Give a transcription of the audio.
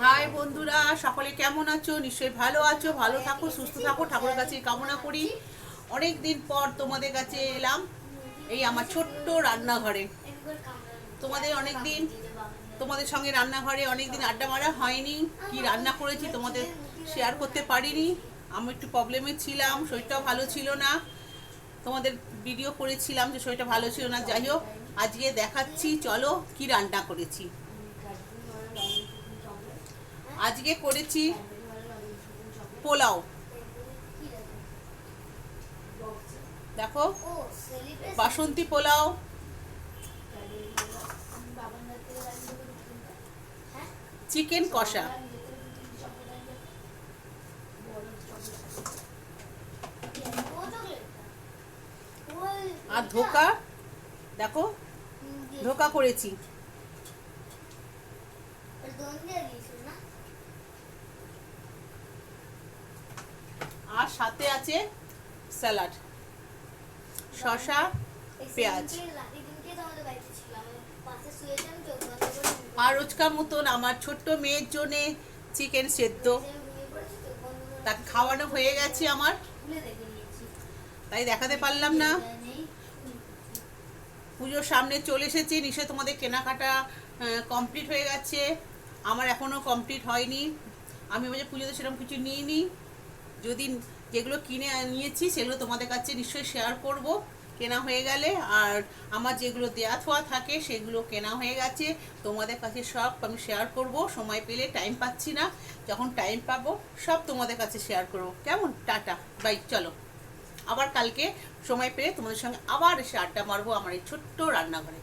High বন্ধুরা, সকলে কেমন আছো? নিশ্চয়ই ভালো আছো, ভালো থাকো, সুস্থ থাকো, ঠাকুরের কাছে কামনা করি। অনেক দিন পর তোমাদের কাছে এলাম, এই আমার ছোট্ট রান্নাঘরে। তোমাদের অনেক দিন তোমাদের সঙ্গে রান্নাঘরে অনেক দিন আড্ডা মারা হয়নি। কি রান্না করেছি তোমাদের শেয়ার করতে পারিনি। আমি একটু প্রবলেমে ছিলাম, শরীরটাও ভালো ছিল না। তোমাদের ভিডিও করেছিলাম যে শরীরটা ভালো ছিল না। যাই হোক, আজকে দেখাচ্ছি, চলো কি রান্না করেছি। আজকে করেছি পোলাও। দেখো বাসন্তী পোলাও। চিকেন কষা। আর ধোকা দেখো ধোকা করেছি আর সাথে আছে স্যালাড, শসা, পেঁয়াজ। আর রোজকার মতন আমার ছোট্ট মেয়ের জন্যে চিকেন সেদ্ধ। তা খাওয়ানো হয়ে গেছে আমার। তাই দেখাতে পারলাম না। পুজোর সামনে চলে এসেছি, নিশ্চয় তোমাদের কেনাকাটা কমপ্লিট হয়ে গেছে। আমার এখনও কমপ্লিট হয়নি। আমি বলছি পুজোতে সেরকম কিছু নিইনি। যদি যেগুলো কিনে নিয়েছি, সেগুলো তোমাদের কাছে নিশ্চয়ই শেয়ার করব। কেনা হয়ে গেলে, আর আমার যেগুলো দেয়া থোয়া থাকে, সেগুলো কেনা হয়ে গেছে। তোমাদের কাছে সব আমি শেয়ার করব। সময় পেলে টাইম পাচ্ছি না। যখন টাইম পাবো, সব তোমাদের কাছে শেয়ার করব। কেমন? টাটা। বাই চলো। আবার কালকে সময় পেলে তোমাদের সঙ্গে আবার এসে আড্ডা মারবো আমার এই ছোট্ট রান্নাঘরে।